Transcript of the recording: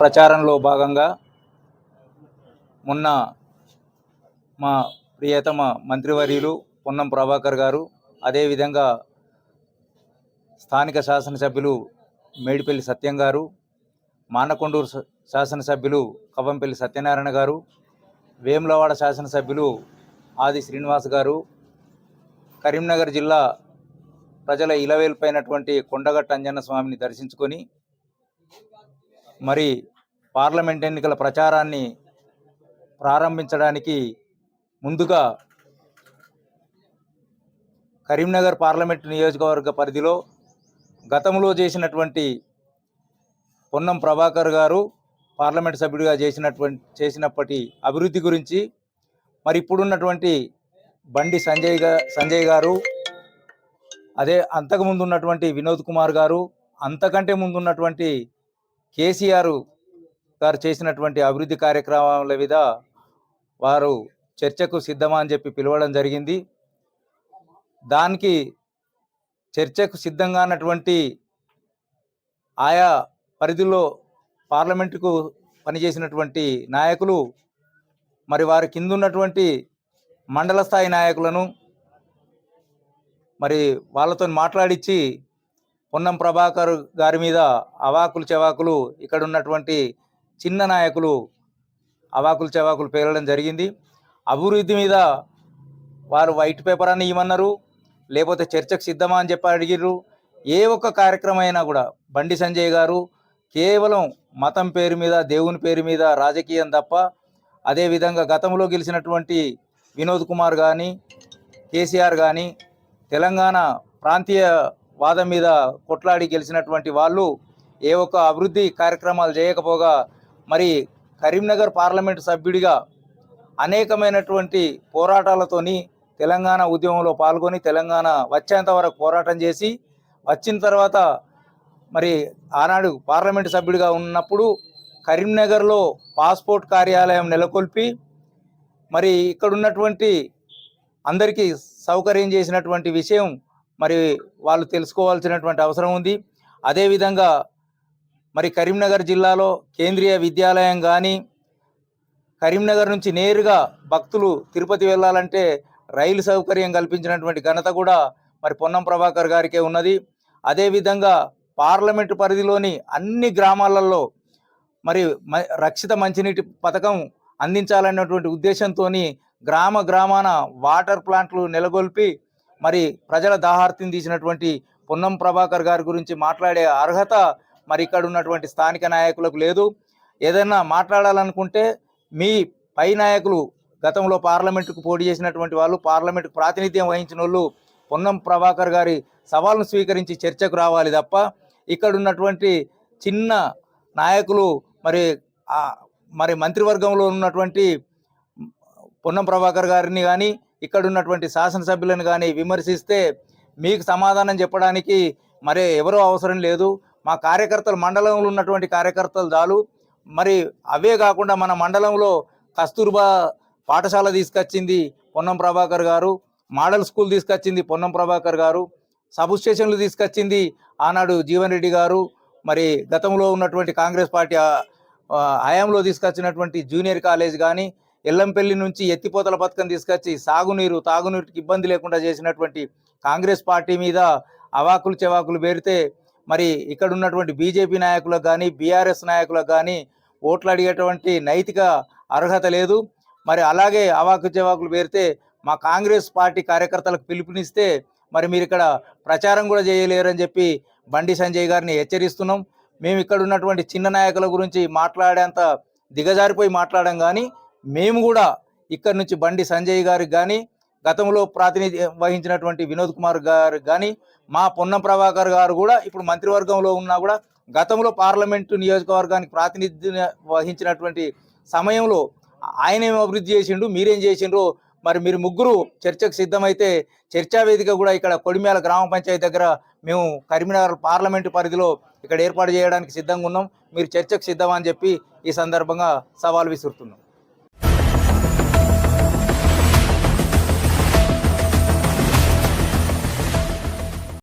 ప్రచారంలో భాగంగా మొన్న మా ప్రియతమ మంత్రివర్యులు పొన్నం ప్రభాకర్ గారు అదేవిధంగా స్థానిక శాసనసభ్యులు మేడిపల్లి సత్యం గారు మానకొండూరు శాసనసభ్యులు కవ్వంపల్లి సత్యనారాయణ గారు వేములవాడ శాసనసభ్యులు ఆది శ్రీనివాస్ గారు కరీంనగర్ జిల్లా ప్రజల ఇలవేల్పైనటువంటి కొండగట్ట అంజన్న స్వామిని దర్శించుకొని మరి పార్లమెంట్ ఎన్నికల ప్రచారాన్ని ప్రారంభించడానికి ముందుగా కరీంనగర్ పార్లమెంట్ నియోజకవర్గ పరిధిలో గతంలో చేసినటువంటి పొన్నం ప్రభాకర్ గారు పార్లమెంట్ సభ్యుడిగా చేసినటువంటి చేసినప్పటి అభివృద్ధి గురించి మరి ఇప్పుడున్నటువంటి బండి సంజయ్గా సంజయ్ గారు అదే అంతకుముందు ఉన్నటువంటి వినోద్ కుమార్ గారు అంతకంటే ముందు ఉన్నటువంటి కేసీఆర్ గారు చేసినటువంటి అభివృద్ధి కార్యక్రమాల మీద వారు చర్చకు సిద్ధమా అని చెప్పి పిలవడం జరిగింది. దానికి చర్చకు సిద్ధంగా ఉన్నటువంటి ఆయా పరిధిలో పార్లమెంటుకు పనిచేసినటువంటి నాయకులు మరి వారి కింద ఉన్నటువంటి మండల స్థాయి నాయకులను మరి వాళ్ళతో మాట్లాడించి పొన్నం ప్రభాకర్ గారి మీద అవాకులు చెవాకులు ఇక్కడ ఉన్నటువంటి చిన్న నాయకులు అవాకులు చెవాకులు పేలడం జరిగింది. అభివృద్ధి మీద వారు వైట్ పేపర్ అని ఇవ్వన్నారు లేకపోతే చర్చకు సిద్ధమా అని చెప్పి అడిగిర్రు. ఏ ఒక్క కార్యక్రమం అయినా కూడా బండి సంజయ్ గారు కేవలం మతం పేరు మీద దేవుని పేరు మీద రాజకీయం తప్ప అదేవిధంగా గతంలో గెలిచినటువంటి వినోద్ కుమార్ కానీ కేసీఆర్ కానీ తెలంగాణ ప్రాంతీయ వాదం మీద కొట్లాడి గెలిచినటువంటి వాళ్ళు ఏ ఒక్క అభివృద్ధి కార్యక్రమాలు చేయకపోగా మరి కరీంనగర్ పార్లమెంటు సభ్యుడిగా అనేకమైనటువంటి పోరాటాలతోని తెలంగాణ ఉద్యమంలో పాల్గొని తెలంగాణ వచ్చేంత వరకు పోరాటం చేసి వచ్చిన తర్వాత మరి ఆనాడు పార్లమెంటు సభ్యుడిగా ఉన్నప్పుడు కరీంనగర్లో పాస్పోర్ట్ కార్యాలయం నెలకొల్పి మరి ఇక్కడ ఉన్నటువంటి అందరికీ సౌకర్యం చేసినటువంటి విషయం మరి వాళ్ళు తెలుసుకోవాల్సినటువంటి అవసరం ఉంది. అదేవిధంగా మరి కరీంనగర్ జిల్లాలో కేంద్రీయ విద్యాలయం కానీ కరీంనగర్ నుంచి నేరుగా భక్తులు తిరుపతి వెళ్ళాలంటే రైలు సౌకర్యం కల్పించినటువంటి ఘనత కూడా మరి పొన్నం ప్రభాకర్ గారికే ఉన్నది. అదేవిధంగా పార్లమెంటు పరిధిలోని అన్ని గ్రామాలలో మరి మ- రక్షిత మంచినీటి పథకం అందించాలన్నటువంటి ఉద్దేశంతో గ్రామ గ్రామాన వాటర్ ప్లాంట్లు నెలకొల్పి మరి ప్రజల దాహార్తిని తీసినటువంటి పొన్నం ప్రభాకర్ గారి గురించి మాట్లాడే అర్హత మరి ఇక్కడ ఉన్నటువంటి స్థానిక నాయకులకు లేదు. ఏదైనా మాట్లాడాలనుకుంటే మీ పై నాయకులు గతంలో పార్లమెంటుకు పోటీ చేసినటువంటి వాళ్ళు పార్లమెంటుకు ప్రాతినిధ్యం వహించిన వాళ్ళు పొన్నం ప్రభాకర్ గారి సవాల్ను స్వీకరించి చర్చకు రావాలి తప్ప ఇక్కడ ఉన్నటువంటి చిన్న నాయకులు మరి మరి మంత్రివర్గంలో ఉన్నటువంటి పొన్నం ప్రభాకర్ గారిని కానీ ఇక్కడ ఉన్నటువంటి శాసనసభ్యులను కానీ విమర్శిస్తే మీకు సమాధానం చెప్పడానికి మరి ఎవరో అవసరం లేదు. మా కార్యకర్తలు మండలంలో ఉన్నటువంటి కార్యకర్తలు చాలు. మరి అవే కాకుండా మన మండలంలో కస్తూర్బా పాఠశాల తీసుకొచ్చింది పొన్నం ప్రభాకర్ గారు మోడల్ స్కూల్ తీసుకొచ్చింది పొన్నం ప్రభాకర్ గారు సబ్ స్టేషన్లు తీసుకొచ్చింది ఆనాడు జీవన్ రెడ్డి గారు మరి గతంలో ఉన్నటువంటి కాంగ్రెస్ పార్టీ హయాంలో తీసుకొచ్చినటువంటి జూనియర్ కాలేజ్ కానీ ఎల్లంపల్లి నుంచి ఎత్తిపోతల పథకం తీసుకొచ్చి సాగునీరు తాగునీటికి ఇబ్బంది లేకుండా చేసినటువంటి కాంగ్రెస్ పార్టీ మీద అవాకులు చెవాకులు పేరితే మరి ఇక్కడ ఉన్నటువంటి బీజేపీ నాయకులకు కానీ బీఆర్ఎస్ నాయకులకు కానీ ఓట్లు అడిగేటువంటి నైతిక అర్హత లేదు. మరి అలాగే అవాకు చెవాకులు పేరితే మా కాంగ్రెస్ పార్టీ కార్యకర్తలకు పిలుపునిస్తే మరి మీరు ఇక్కడ ప్రచారం కూడా చేయలేరని చెప్పి బండి సంజయ్ గారిని హెచ్చరిస్తున్నాం. మేము ఇక్కడ ఉన్నటువంటి చిన్న నాయకుల గురించి మాట్లాడేంత దిగజారిపోయి మాట్లాడడం కానీ మేము కూడా ఇక్కడ నుంచి బండి సంజయ్ గారికి కానీ గతంలో ప్రాతినిధ్యం వహించినటువంటి వినోద్ కుమార్ గారికి కానీ మా పొన్నం ప్రభాకర్ గారు కూడా ఇప్పుడు మంత్రివర్గంలో ఉన్నా కూడా గతంలో పార్లమెంటు నియోజకవర్గానికి ప్రాతినిధ్యం వహించినటువంటి సమయంలో ఆయన ఏం అభివృద్ధి చేసిండు మీరేం చేసిండ్రు మరి మీరు ముగ్గురు చర్చకు సిద్ధమైతే చర్చా వేదిక కూడా ఇక్కడ కొడిమ్యాల గ్రామ పంచాయతీ దగ్గర మేము కరీంనగర్ పార్లమెంటు పరిధిలో ఇక్కడ ఏర్పాటు చేయడానికి సిద్ధంగా ఉన్నాం. మీరు చర్చకు సిద్ధమని అని చెప్పి ఈ సందర్భంగా సవాల్ విసురుతున్నాం.